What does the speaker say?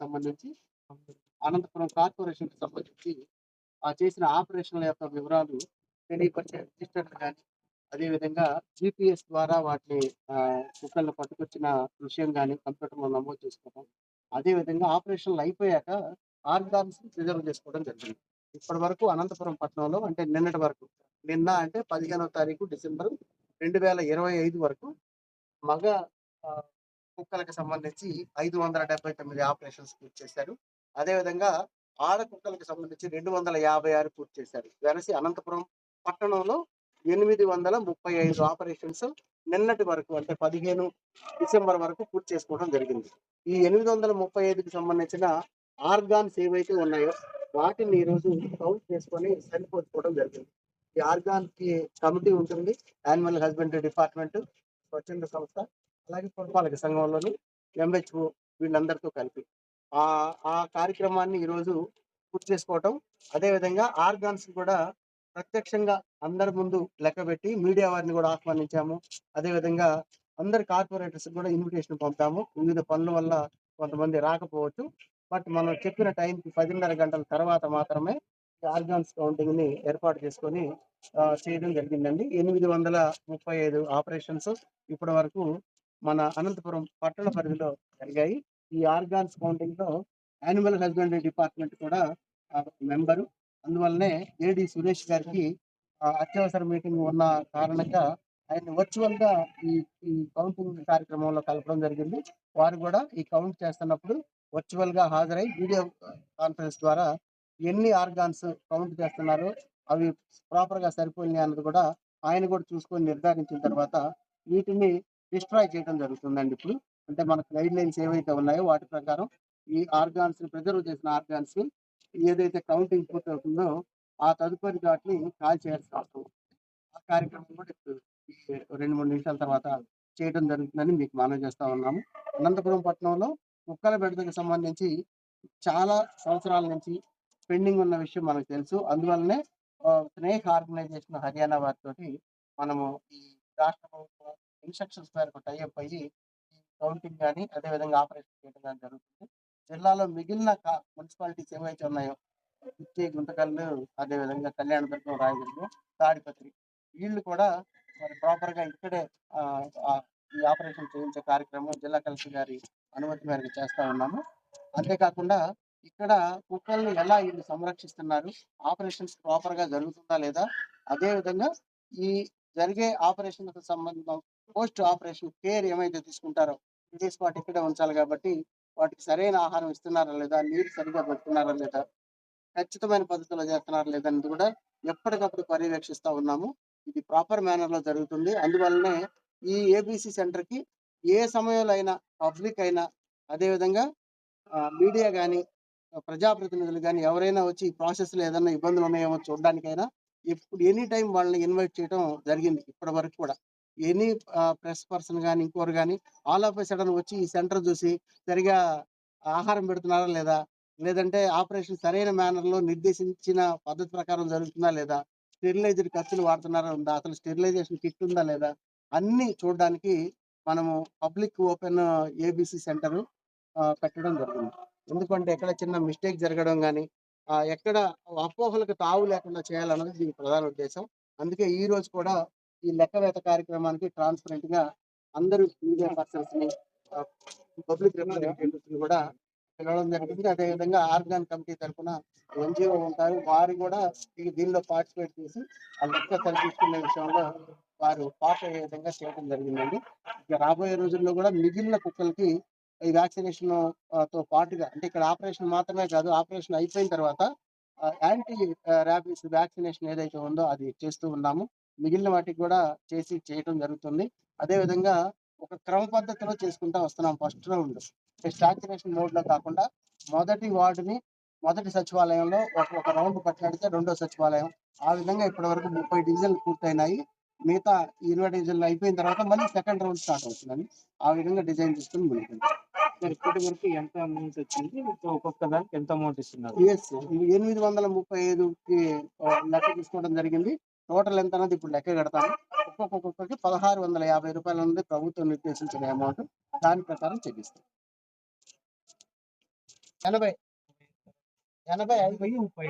సంబంధించి అనంతపురం కార్పొరేషన్కి సంబంధించి ఆ చేసిన ఆపరేషన్ల యొక్క వివరాలు తెలియపరిచే రిజిస్టర్లు కానీ అదేవిధంగా జిపిఎస్ ద్వారా వాటిని కుక్కలను పట్టుకొచ్చిన విషయం కానీ కంప్యూటర్లో నమోదు చేసుకోవడం అదేవిధంగా ఆపరేషన్లు అయిపోయాక ఆర్గాన్స్ రిజర్వ్ చేసుకోవడం జరిగింది. ఇప్పటి వరకు అనంతపురం పట్టణంలో అంటే నిన్నటి వరకు నిన్న అంటే పదిహేనవ తారీఖు డిసెంబర్ రెండు వేల ఇరవై ఐదు వరకు మగ కుక్కలకు సంబంధించి ఐదు వందల డెబ్బై తొమ్మిది ఆపరేషన్స్ పూర్తి చేశారు. అదేవిధంగా ఆడ కుక్కలకు సంబంధించి రెండు వందల యాభై ఆరు పూర్తి చేశారు. వెరసి అనంతపురం పట్టణంలో ఎనిమిది వందల ముప్పై ఐదు ఆపరేషన్స్ నిన్నటి వరకు అంటే పదిహేను డిసెంబర్ వరకు పూర్తి చేసుకోవడం జరిగింది. ఈ ఎనిమిది వందల ముప్పై ఐదుకి సంబంధించిన ఆర్గాన్స్ ఏవైతే ఉన్నాయో వాటిని ఈరోజు కౌంట్ చేసుకొని సరిపోసుకోవడం జరిగింది. ఈ ఆర్గాన్కి కమిటీ ఉంటుంది యానిమల్ హస్బెండరీ డిపార్ట్మెంట్ స్వచ్ఛంద సంస్థ అలాగే పురపాలక సంఘంలోని ఎంహెచ్ఓ వీళ్ళందరితో కలిపి ఆ ఆ కార్యక్రమాన్ని ఈరోజు పూర్తి చేసుకోవటం అదేవిధంగా ఆర్గాన్స్ కూడా ప్రత్యక్షంగా అందరి ముందు లెక్క పెట్టి మీడియా వారిని కూడా ఆహ్వానించాము. అదేవిధంగా అందరి కార్పొరేటర్స్ కూడా ఇన్విటేషన్ పంపాము. వివిధ పనుల వల్ల కొంతమంది రాకపోవచ్చు. బట్ మనం చెప్పిన టైంకి పదిన్నర గంటల తర్వాత మాత్రమే ఆర్గాన్స్ కౌంటింగ్ని ఏర్పాటు చేసుకొని చేయడం జరిగిందండి. ఎనిమిది వందల ముప్పై ఐదు ఆపరేషన్స్ ఇప్పటి వరకు మన అనంతపురం పట్టణ పరిధిలో జరిగాయి. ఈ ఆర్గాన్స్ కౌంటింగ్లో యానిమల్ హస్బెండరీ డిపార్ట్మెంట్ కూడా మెంబరు. అందువల్లనే ఏడి సురేష్ గారికి అత్యవసర మీటింగ్ ఉన్న కారణంగా ఆయన వర్చువల్గా ఈ ఈ కౌంటింగ్ కార్యక్రమంలో కలపడం జరిగింది. వారు కూడా ఈ కౌంట్ చేస్తున్నప్పుడు వర్చువల్గా హాజరై వీడియో కాన్ఫరెన్స్ ద్వారా ఎన్ని ఆర్గాన్స్ కౌంట్ చేస్తున్నారో అవి ప్రాపర్గా సరిపోయినాయి అన్నది కూడా ఆయన కూడా చూసుకొని నిర్ధారించిన తర్వాత వీటిని డిస్ట్రాయ్ చేయడం జరుగుతుందండి ఇప్పుడు. అంటే మనకు గైడ్ లైన్స్ ఏవైతే ఉన్నాయో వాటి ప్రకారం ఈ ఆర్గాన్స్ని ప్రిజర్వ్ చేసిన ఆర్గాన్స్ని ఏదైతే కౌంటింగ్ పూర్తవుతుందో ఆ తదుపరి వాటిని కాల్ చేయాల్సి ఆ కార్యక్రమం కూడా ఇప్పుడు రెండు మూడు నిమిషాల తర్వాత చేయడం జరుగుతుందని మీకు మనం చేస్తా ఉన్నాము. అనంతపురం పట్టణంలో కుక్కల బెడదకు సంబంధించి చాలా సంవత్సరాల నుంచి పెండింగ్ ఉన్న విషయం మనకు తెలుసు. అందువల్లనే స్నేహ ఆర్గనైజేషన్ హర్యానా వారితో మనము ఈ రాష్ట్ర ప్రభుత్వం ఇన్స్ట్రక్షన్స్ మేరకు టైఅప్ అయ్యి కౌంటింగ్ కానీ అదేవిధంగా ఆపరేషన్ చేయడం కానీ జరుగుతుంది. జిల్లాలో మిగిలిన మున్సిపాలిటీస్ ఏవైతే ఉన్నాయో ఇచ్చే గుంతకల్లు అదేవిధంగా కళ్యాణదుర్గం రాయదుర్గం తాడిపత్రి వీళ్ళు కూడా మరి ప్రాపర్గా ఇక్కడే ఈ ఆపరేషన్ చేయించే కార్యక్రమం జిల్లా కలెక్టర్ గారి అనుమతి మేరకు చేస్తా ఉన్నాము. అంతేకాకుండా ఇక్కడ కుక్కల్ని ఎలా వీళ్ళు సంరక్షిస్తున్నారు ఆపరేషన్స్ ప్రాపర్గా జరుగుతుందా లేదా అదే విధంగా ఈ జరిగే ఆపరేషన్ సంబంధం పోస్ట్ ఆపరేషన్ కేర్ ఏమైతే తీసుకుంటారో విదేశీ వాటి ఇక్కడే ఉంచాలి కాబట్టి వాటికి సరైన ఆహారం ఇస్తున్నారా లేదా నీరు సరిగ్గా పెడుతున్నారా లేదా ఖచ్చితమైన పద్ధతిలో చేస్తున్నారా లేదా అనేది కూడా ఎప్పటికప్పుడు పర్యవేక్షిస్తా ఉన్నాము. ఇది ప్రాపర్ మేనర్లో జరుగుతుంది. అందువల్లనే ఈ ఏబీసీ సెంటర్కి ఏ సమయంలో అయినా పబ్లిక్ అయినా అదేవిధంగా మీడియా కానీ ప్రజాప్రతినిధులు కానీ ఎవరైనా వచ్చి ఈ ప్రాసెస్లో ఏదైనా ఇబ్బందులు ఉన్నాయేమో చూడడానికైనా ఇప్పుడు ఎనీ టైం వాళ్ళని ఇన్వైట్ చేయడం జరిగింది ఇప్పటి వరకు కూడా. ఎనీ ప్రెస్ పర్సన్ కానీ ఇంకోరు కానీ ఆల్ ఆఫ్ సడన్ వచ్చి ఈ సెంటర్ చూసి సరిగా ఆహారం పెడుతున్నారా లేదా? లేదంటే ఆపరేషన్ సరైన మేనర్లో నిర్దేశించిన పద్ధతి ప్రకారం జరుగుతుందా లేదా? స్టెరిలైజర్ ఖర్చులు వాడుతున్నారా ఉందా? అసలు స్టెరిలైజేషన్ కిట్ ఉందా లేదా? అన్ని చూడడానికి మనము పబ్లిక్ ఓపెన్ ఏబిసి సెంటర్ పెట్టడం జరిగింది. ఎందుకంటే ఎక్కడ చిన్న మిస్టేక్ జరగడం కానీ ఎక్కడ అపోహలకు తావు లేకుండా చేయాలన్నది దీని ప్రధాన ఉద్దేశం. అందుకే ఈ రోజు కూడా ఈ లెక్కవేత కార్యక్రమానికి ట్రాన్స్పరెంట్గా అందరూ మీడియా పర్సన్స్ని పబ్లిక్ రిప్రజెంటేటివ్స్ని కూడా పిలవడం జరిగింది అదేవిధంగా ఆర్గాన్ కమిటీ తరఫున ఎన్జిఓ ఉంటారు. వారు కూడా దీనిలో పార్టిసిపేట్ చేసి ఆ లెక్క సరిచూసుకునే విషయంలో వారు పాస్ అయ్యే విధంగా చేయడం జరిగిందండి. ఇక రాబోయే రోజుల్లో కూడా మిగిలిన కుక్కలకి ఈ వ్యాక్సినేషన్తో పాటుగా అంటే ఇక్కడ ఆపరేషన్ మాత్రమే కాదు ఆపరేషన్ అయిపోయిన తర్వాత యాంటీ ర్యాబీస్ వ్యాక్సినేషన్ ఏదైతే ఉందో అది చేస్తూ ఉన్నాము. మిగిలిన వాటికి కూడా చేసి చేయడం జరుగుతుంది. అదే విధంగా ఒక క్రమ పద్ధతిలో చేసుకుంటా వస్తున్నాం ఫస్ట్ రౌండ్. స్టాచ్యురేషన్ మోడ్లో కాకుండా మొదటి వార్డుని మొదటి సచివాలయంలో ఒక ఒక రౌండ్ పట్లాడితే రెండో సచివాలయం. ఆ విధంగా ఇప్పటి వరకు ముప్పై డివిజన్లు పూర్తయినాయి. మిగతా ఇరవై డివిజన్లు అయిపోయిన తర్వాత మళ్ళీ సెకండ్ రౌండ్ స్టార్ట్ అవుతుందండి. ఆ విధంగా డిజైన్ చేసుకుని ముందుకు సార్ ఇప్పటి వరకు ఎంత అమౌంట్ వచ్చింది? ఒక్కొక్క దానికి ఎంత అమౌంట్ ఇస్తున్నారు? ఎనిమిది వందల ముప్పై ఐదుకి లెక్క తీసుకోవడం జరిగింది. టోటల్ ఎంత అన్నది ఇప్పుడు లెక్క కడతాను. ఒక్కొక్క ఒక్కొక్కరికి పదహారు వందల యాభై రూపాయల నుండి ప్రభుత్వం నిర్దేశించిన అమౌంట్ దాని ప్రకారం చెల్లిస్తాం. ఎనభై ఎనభై ఐదు. వెయ్యి ముప్పై